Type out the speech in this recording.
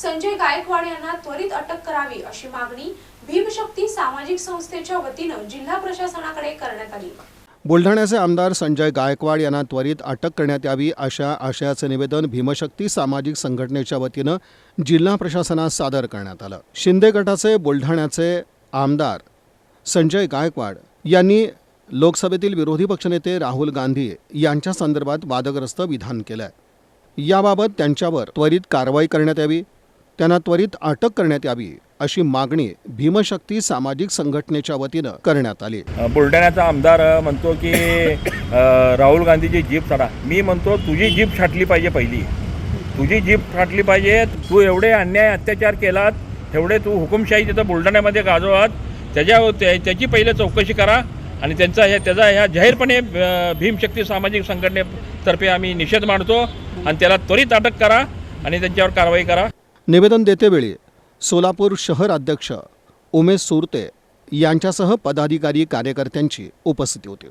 संजय गायकवाड यांना त्वरित अटक करावी अशी मागणी भीमशक्ती सामाजिक संस्थेच्या वतीनं जिल्हा प्रशासनाकडे करण्यात आली. बुलढाण्याचे आमदार संजय गायकवाड यांना त्वरित अटक करण्यात यावी अशा आशयाचे निवेदन भीमशक्ती सामाजिक संघटनेच्या वतीनं जिल्हा प्रशासनास सादर करण्यात आलं. शिंदे गटाचे बुलढाण्याचे आमदार संजय गायकवाड यांनी लोकसभेतील विरोधी पक्षनेते राहुल गांधी यांच्या संदर्भात वादग्रस्त विधान केलं आहे याबाबत त्यांच्यावर त्वरित कारवाई करण्यात यावी त्यांना त्वरित अटक करण्यात यावी अशी मागणी भीमशक्ती सामाजिक संघटनेच्या वतीनं करण्यात आली. बुलढाण्याचा आमदार म्हणतो की राहुल गांधीची जीप चढा मी म्हणतो तुझी जीप छाटली पाहिजे पहिली. तुझी जीप छाटली पाहिजे तू एवढे अन्याय अत्याचार केलात एवढे तू हुकुमशाही तिथं बुलढाण्यामध्ये गाजवात त्याच्या त्या- त्याची पहिले चौकशी करा आणि त्यांचा हे त्याचा ह्या जाहीरपणे भीमशक्ती सामाजिक संघटनेतर्फे आम्ही निषेध मांडतो आणि त्याला त्वरित अटक करा आणि त्यांच्यावर कारवाई करा. निवेदन देतेवेळी सोलापूर शहर अध्यक्ष उमेश सुरते यांच्यासह पदाधिकारी कार्यकर्त्यांची उपस्थिती होती.